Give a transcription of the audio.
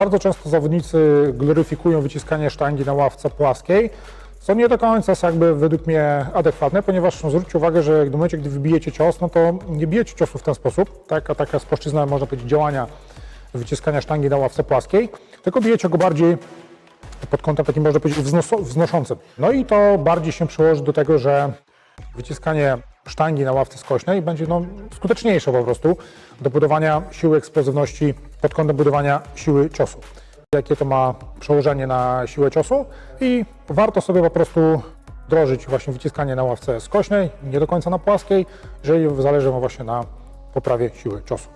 Bardzo często zawodnicy gloryfikują wyciskanie sztangi na ławce płaskiej, co nie do końca jest jakby według mnie adekwatne, ponieważ no, zwróćcie uwagę, że w momencie, gdy wybijecie cios, no to nie bijecie ciosu w ten sposób, tak, a taka jest płaszczyzna, można powiedzieć, działania wyciskania sztangi na ławce płaskiej, tylko bijecie go bardziej pod kątem takim, można powiedzieć, wznos- wznoszącym. No i to bardziej się przyłoży do tego, że wyciskanie sztangi na ławce skośnej będzie no, skuteczniejsze po prostu do budowania siły eksplozywności pod kątem budowania siły ciosu. Jakie to ma przełożenie na siłę ciosu i warto sobie po prostu wdrożyć właśnie wyciskanie na ławce skośnej, nie do końca na płaskiej, jeżeli zależy Wam właśnie na poprawie siły ciosu.